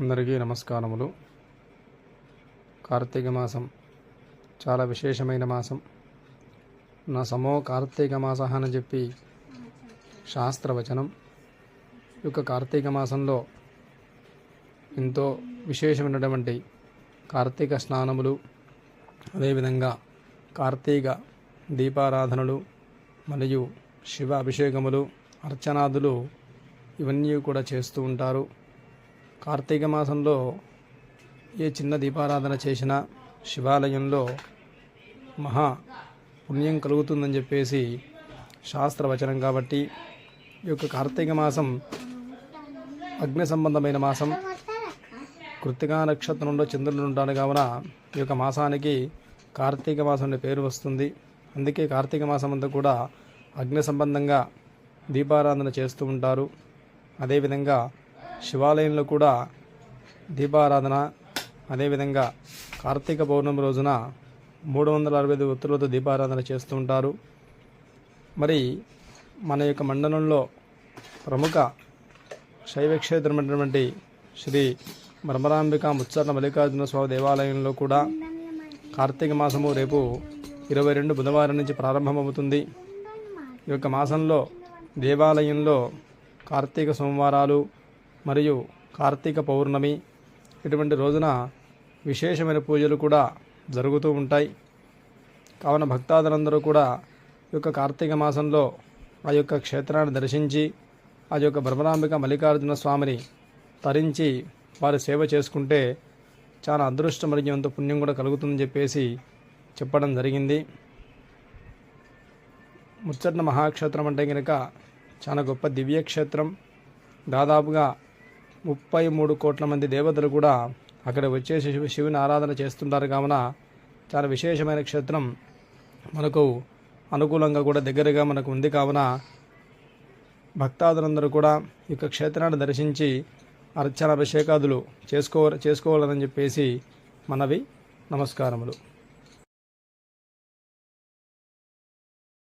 అందరికీ నమస్కారములు. కార్తీక మాసం చాలా విశేషమైన మాసం. నా సమో కార్తీక మాస అని చెప్పి శాస్త్రవచనం. ఈ యొక్క కార్తీక మాసంలో ఎంతో విశేషమైనటువంటి కార్తీక స్నానములు అదేవిధంగా కార్తీక దీపారాధనలు మరియు శివ అభిషేకములు అర్చనాదులు ఇవన్నీ కూడా చేస్తూ ఉంటారు. కార్తీక మాసంలో ఏ చిన్న దీపారాధన చేసినా శివాలయంలో మహా పుణ్యం కలుగుతుందని చెప్పేసి శాస్త్రవచనం కాబట్టి ఈ యొక్క కార్తీక మాసం అగ్ని సంబంధమైన మాసం. కృతికా నక్షత్రంలో చంద్రుడు ఉంటాడు కావున ఈ యొక్క మాసానికి కార్తీక మాసం అనే పేరు వస్తుంది. అందుకే కార్తీక మాసం అంతా కూడా అగ్ని సంబంధంగా దీపారాధన చేస్తూ ఉంటారు. అదేవిధంగా శివాలయంలో కూడా దీపారాధన అదేవిధంగా కార్తీక పౌర్ణమి రోజున మూడు వందల అరవై ఐదు ఒత్తులతో దీపారాధన చేస్తూ ఉంటారు. మరి మన యొక్క మండలంలో ప్రముఖ శైవ క్షేత్రమైనటువంటి శ్రీ బ్రహ్మరాంబిక ముచ్చర్ల మల్లికార్జున స్వామి దేవాలయంలో కూడా కార్తీక మాసము రేపు ఇరవై రెండు బుధవారం నుంచి ప్రారంభమవుతుంది. ఈ యొక్క మాసంలో దేవాలయంలో కార్తీక సోమవారాలు మరియు కార్తీక పౌర్ణమి ఇటువంటి రోజున విశేషమైన పూజలు కూడా జరుగుతూ ఉంటాయి. కావున భక్తాదులందరూ కూడా ఈ యొక్క కార్తీక మాసంలో ఆ యొక్క క్షేత్రాన్ని దర్శించి ఆ యొక్క బ్రహ్మరాంబిక మల్లికార్జున స్వామిని తరించి వారి సేవ చేసుకుంటే చాలా అదృష్టం మరియు ఎంతో పుణ్యం కూడా కలుగుతుందని చెప్పేసి చెప్పడం జరిగింది. ముచ్చట్న మహాక్షేత్రం అంటే కనుక చాలా గొప్ప దివ్యక్షేత్రం. దాదాపుగా ముప్పై మూడు కోట్ల మంది దేవతలు కూడా అక్కడ వచ్చేసి శివుని ఆరాధన చేస్తుంటారు. కావున చాలా విశేషమైన క్షేత్రం మనకు అనుకూలంగా కూడా దగ్గరగా మనకు ఉంది. కావున భక్తాదులందరూ కూడా ఈ యొక్క క్షేత్రాన్ని దర్శించి అర్చన అభిషేకాదులు చేసుకో చేసుకోవాలని చెప్పేసి మనవి నమస్కారములు.